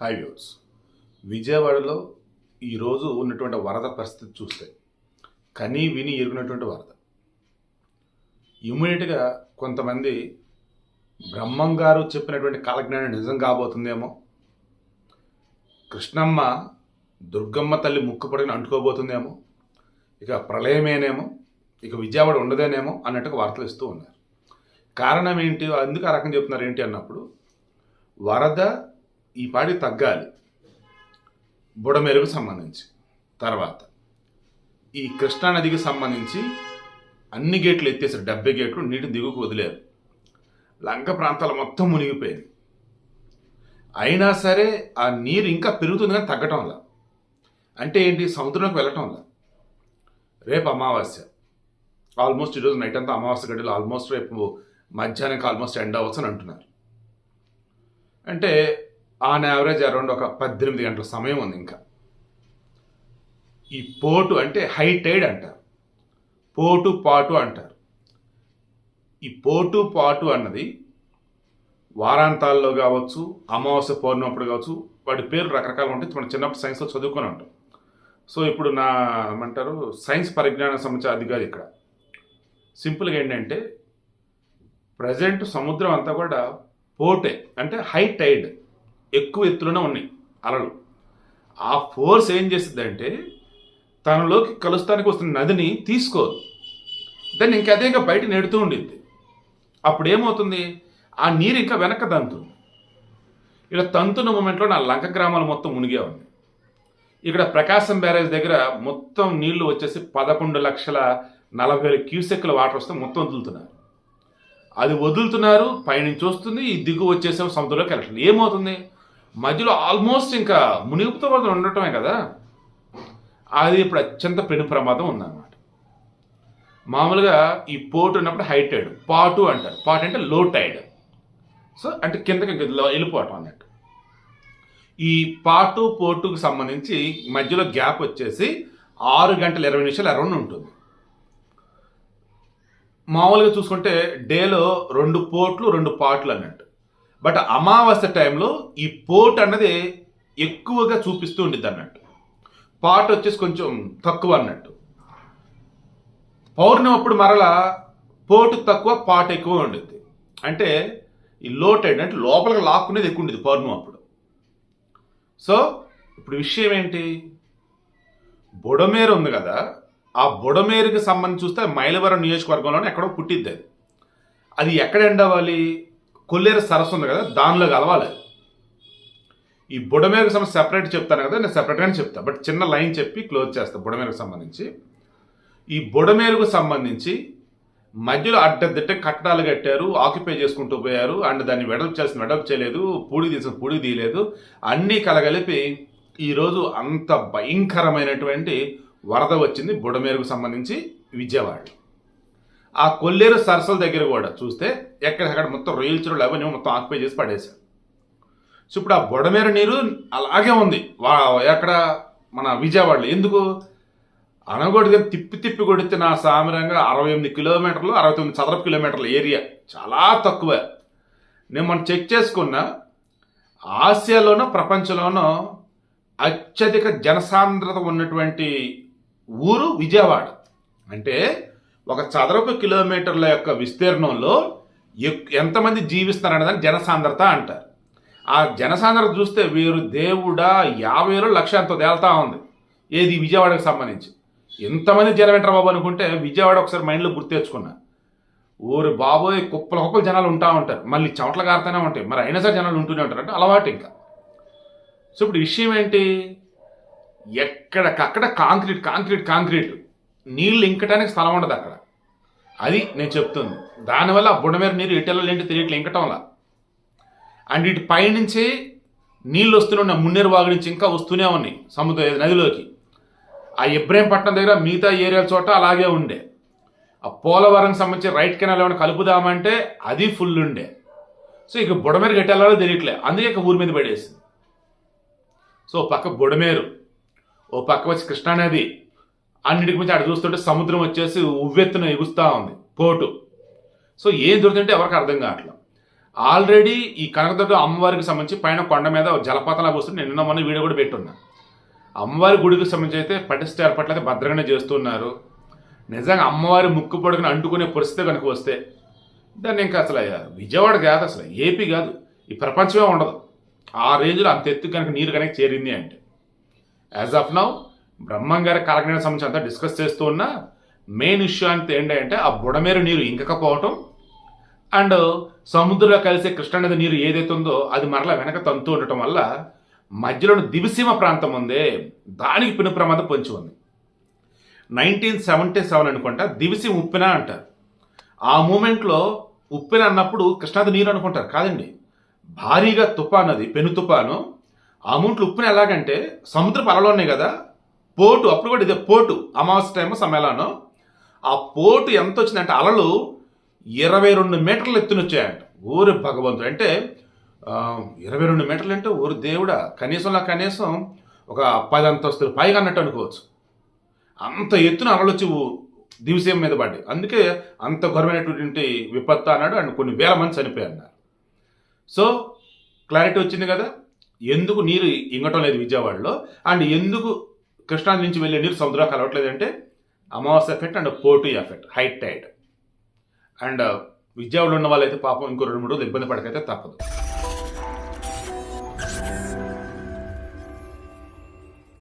Hi views విజయవాడలో ఈరోజు ఉన్నటువంటి వరద పరిస్థితి చూస్తే కనీ విని ఎరుగునటువంటి వరద. ఇమ్మీడియట్గా కొంతమంది బ్రహ్మం గారు చెప్పినటువంటి కాలజ్ఞానం నిజం కాబోతుందేమో కృష్ణమ్మ దుర్గమ్మ తల్లి ముక్కుపడిని అంటుకోబోతుందేమో ఇక ప్రళయమేనేమో ఇక విజయవాడ ఉండదేనేమో అన్నట్టుగా వార్తలు ఇస్తూ ఉన్నారు. కారణం ఏంటి? అందుకు ఆ రకం చెప్తున్నారు ఏంటి అన్నప్పుడు వరద ఈ పాడి తగ్గాలి. బుడమేరుకు సంబంధించి. తర్వాత ఈ కృష్ణానదికి సంబంధించి అన్ని గేట్లు ఎత్తేసారు. డెబ్బై గేట్లు నీటి దిగుకు వదిలేరు. లంక ప్రాంతాలు మొత్తం మునిగిపోయింది అయినా సరే ఆ నీరు ఇంకా పెరుగుతుంది కానీ తగ్గటంలా అంటే ఏంటి? సముద్రంలోకి వెళ్ళటంలా రేపు అమావాస్య. ఆల్మోస్ట్ ఈరోజు నైట్ అంతా అమావాస్య గడిలో ఆల్మోస్ట్ రేపు మధ్యాహ్నంకి ఆల్మోస్ట్ ఎండ్ అవ్వచ్చు అని అంటున్నారు. అంటే ఆన్ యావరేజ్ అరౌండ్ ఒక పద్దెనిమిది గంటల సమయం ఉంది ఇంకా. ఈ పోటు అంటే హై టైడ్ అంటారు. పోటు పాటు అంటారు. ఈ పోటు పాటు అన్నది వారాంతాల్లో కావచ్చు అమావాస్య పౌర్ణప్పుడు కావచ్చు వాటి పేరు రకరకాలు ఉంటాయి. మనం చిన్నప్పుడు సైన్స్లో చదువుకొని ఉంటాం. సో ఇప్పుడు నా ఏమంటారు సైన్స్ పరిజ్ఞానం సంబంధించిన అధికారి ఇక్కడ. సింపుల్గా ఏంటంటే ప్రజెంట్ సముద్రం అంతా కూడా పోటే అంటే హై టైడ్ ఎక్కువ ఎత్తులోనే ఉన్నాయి అలలు. ఆ ఫోర్స్ ఏం చేస్తుందంటే తనలోకి కలుస్తానికి వస్తున్న నదిని తీసుకోదు. దాన్ని ఇంకా అదే ఇంకా బయట నెడుతూ ఉండింది అప్పుడు ఏమవుతుంది ఆ నీరు ఇంకా వెనక తంతుంది ఇలా తంతున్న మూమెంట్లో నా లంక గ్రామాలు మొత్తం మునిగే ఉంది ఇక్కడ ప్రకాశం బ్యారేజ్ దగ్గర మొత్తం నీళ్ళు వచ్చేసి పదకొండు లక్షల నలభై వేల క్యూసెక్ల వాటర్ వస్తే మొత్తం వదులుతున్నారు. అది వదులుతున్నారు పైనుంచి వస్తుంది ఈ దిగు వచ్చేసే సముద్రంలోకి వెళ్ళట్లేదు. ఏమవుతుంది? మధ్యలో ఆల్మోస్ట్ ఇంకా మునిగిపోతూ వాళ్ళు ఉండటమే కదా. అది ఇప్పుడు అత్యంత పెను ప్రమాదం ఉందన్నమాట. మామూలుగా ఈ పోటు ఉన్నప్పుడు హై టైడ్ పాటు అంటారు. పాటు అంటే లో టైడ్. సో అంటే కిందకి వెళ్ళిపోవటం అన్నట్టు. ఈ పాటు పోటుకు సంబంధించి మధ్యలో గ్యాప్ వచ్చేసి ఆరు గంటల ఇరవై నిమిషాలు అరౌండ్ ఉంటుంది. మామూలుగా చూసుకుంటే డేలో రెండు పోట్లు రెండు పాట్లు అన్నట్టు. బట్ అమావాస్య టైంలో ఈ పోట్ అన్నది ఎక్కువగా చూపిస్తూ ఉండిద్ది అన్నట్టు. పాట్ వచ్చేసి కొంచెం తక్కువ అన్నట్టు. పౌర్ణమి అప్పుడు మరలా పోటు తక్కువ పాట ఎక్కువ ఉండిద్ది. అంటే ఈ లోట్ ఏంటంటే అంటే లోపలికి లాక్కునేది ఎక్కువ ఉండేది పౌర్ణమి అప్పుడు. సో ఇప్పుడు విషయం ఏంటి? బుడమేరు ఉంది కదా ఆ బుడమేరుకి సంబంధించి చూస్తే మైలవరం నియోజకవర్గంలోనే ఎక్కడో పుట్టిద్ది అది. అది ఎక్కడ ఎండ్ అవ్వాలి? కొల్లేరు సరస్సు ఉంది కదా దానిలో కలవాలి. ఈ బుడమేరుకు సంబంధించి సెపరేట్ చెప్తాను కదా నేను సెపరేట్గానే చెప్తాను బట్ చిన్న లైన్ చెప్పి క్లోజ్ చేస్తాను బుడమేరుకు సంబంధించి. ఈ బుడమేరుకు సంబంధించి మధ్యలో అడ్డదిట్ట కట్టడాలు కట్టారు ఆక్యుపై చేసుకుంటూ పోయారు అండ్ దాన్ని వెడల్పు చేసిన వెడల్పు చేయలేదు పూడి తీసిన పూడి తీయలేదు. అన్నీ కలగలిపి ఈరోజు అంత భయంకరమైనటువంటి వరద వచ్చింది బుడమేరుకు సంబంధించి విజయవాడ. ఆ కొల్లేరు సరస్సుల దగ్గర కూడా చూస్తే ఎక్కడెక్కడ మొత్తం రొయ్యల చెరువులు అవన్నీ మొత్తం ఆక్యుపై చేసి పడేశారు. సో ఇప్పుడు ఆ బొడమేర నీరు అలాగే ఉంది. వా ఎక్కడ మన విజయవాడలో. ఎందుకు? అనగొడిగా తిప్పి తిప్పి కొడితే నా సామరంగా అరవై ఎనిమిది కిలోమీటర్లు అరవై తొమ్మిది చదరపు కిలోమీటర్ల ఏరియా చాలా తక్కువ. నేను మనం చెక్ చేసుకున్న ఆసియాలోనో ప్రపంచంలోనో అత్యధిక జనసాంద్రత ఉన్నటువంటి ఊరు విజయవాడ. అంటే ఒక చదరపు కిలోమీటర్ల యొక్క విస్తీర్ణంలో ఎక్- ఎంతమంది జీవిస్తున్నారనే దాన్ని జనసాంద్రత అంటారు. ఆ జనసాంద్రత చూస్తే వీరు దేవుడా యాభై లక్ష ఎంతో తేలుతా ఉంది. ఏది? విజయవాడకు సంబంధించి. ఎంతమంది జనం బాబు అనుకుంటే విజయవాడ ఒకసారి మైండ్లో గుర్తు తెచ్చుకున్నా. ఊరు బాబోయ్ కుప్పల కుప్పల జనాలు ఉంటా ఉంటారు. మళ్ళీ చవట్ల కారుతూనే ఉంటాయి. మరి అయినా సరే జనాలు ఉంటూనే ఉంటారు. అంటే అలవాటు ఇంకా. సో ఇప్పుడు విషయం ఏంటి? ఎక్కడికక్కడ కాంక్రీట్ కాంక్రీట్ కాంక్రీట్. నీళ్ళు ఇంకటానికి స్థలం ఉండదు అక్కడ. అది నేను చెప్తుంది. దానివల్ల ఆ బుడమేర నీరు ఇటెల్లో ఏంటి తెలియట్లే ఇంకటంలా. అండ్ ఇటు పైనుంచి నీళ్ళు వస్తూనే మున్నేరు వాగు నుంచి ఇంకా వస్తూనే ఉన్నాయి సముద్ర నదిలోకి. ఆ ఇబ్రహీంపట్నం దగ్గర మిగతా ఏరియాల చోట అలాగే ఉండే. ఆ పోలవరం సంబంధించి రైట్ కెనాల్ ఏమైనా కలుపుదామంటే అది ఫుల్ ఉండే. సో ఇక బుడమేరు గట్టెళ్ళాలో తెలియట్లే. అందుకే ఇక ఊరి మీద పడేసింది. సో పక్క బుడమేరు ఓ పక్క వచ్చి కృష్ణానది అన్నిటికి మించి అక్కడ చూస్తుంటే సముద్రం వచ్చేసి ఉవ్వెత్తున ఎగుస్తూ ఉంది పోటు. సో ఏం దొరుకుతుంటే ఎవరికి అర్థం కావట్లేదు ఆల్రెడీ ఈ కనకదుర్గ అమ్మవారికి సంబంధించి పైన కొండ మీద జలపాతంలాగా వస్తుంది నేను నిన్న మొన్న వీడియో కూడా పెట్టున్నా. అమ్మవారి గుడికి సంబంధించి అయితే పటిష్ట ఏర్పాట్లు అయితే భద్రంగానే చేస్తున్నారు. నిజంగా అమ్మవారి ముక్కు పొడుగుని అంటుకునే పరిస్థితి కనుక వస్తే దాన్ని ఇంకా అసలు విజయవాడ కాదు అసలు ఏపీ కాదు ఈ ప్రపంచమే ఉండదు. ఆ రేంజ్లో అంత ఎత్తు కనుక నీరు కనుక చేరింది అంటే. యాజ్ ఆఫ్ నౌ బ్రహ్మం గారి కాలజ్ఞాన సంబంధించి అంతా డిస్కస్ చేస్తూ ఉన్న మెయిన్ ఇష్యూ అంత ఏంటంటే ఆ బుడమేరు నీరు ఇంకకపోవటం అండ్ సముద్రంలో కలిసే కృష్ణానది నీరు ఏదైతే ఉందో అది మరలా వెనక తంతు ఉండటం వల్ల మధ్యలో దివిసీమ ప్రాంతం ఉందే దానికి పెను ప్రమాదం పొంచి ఉంది. నైన్టీన్ సెవెంటీ సెవెన్ అనుకుంటా దివిసి ఉప్పెన అంటారు. ఆ మూమెంట్లో ఉప్పెన అన్నప్పుడు కృష్ణాది నీరు అనుకుంటారు కాదండి. భారీగా తుపాను అది పెను తుపాను. ఆ మూంట్లో ఉప్పెన ఎలాగంటే సముద్రపు అలలు ఉన్నాయి కదా పోటు అప్పుడు కూడా ఇదే పోటు. అమావాస్య టైము సమ్మేళనం. ఆ పోటు ఎంత వచ్చిందంటే అలలు ఇరవై రెండు మీటర్లు ఎత్తున వచ్చాయంట. ఊరి భగవంతుడు. అంటే ఇరవై రెండు మీటర్లు అంటే ఊరు దేవుడా కనీసంలో కనీసం ఒక పది అంతస్తులు పైగా అన్నట్టు అనుకోవచ్చు. అంత ఎత్తున అలలు వచ్చి దివసేం మీద పడ్డాయి. అందుకే అంత ఘోరమైనటువంటి విపత్తు అన్నాడు. అండ్ కొన్ని వేల మంది చనిపోయారు అన్నారు. సో క్లారిటీ వచ్చింది కదా? ఎందుకు నీరు ఇంగటం లేదు విజయవాడలో? అండ్ ఎందుకు కృష్ణా నుంచి వెళ్ళే నీరు సముద్రం కలవట్లేదు అంటే అమావాస్య ఎఫెక్ట్ అండ్ పోటు ఎఫెక్ట్ హైట్ టైడ్ అండ్ విజయవాడలో ఉన్న వాళ్ళైతే పాపం ఇంకో రెండు మూడు రోజులు ఇబ్బంది పడకైతే తప్పదు.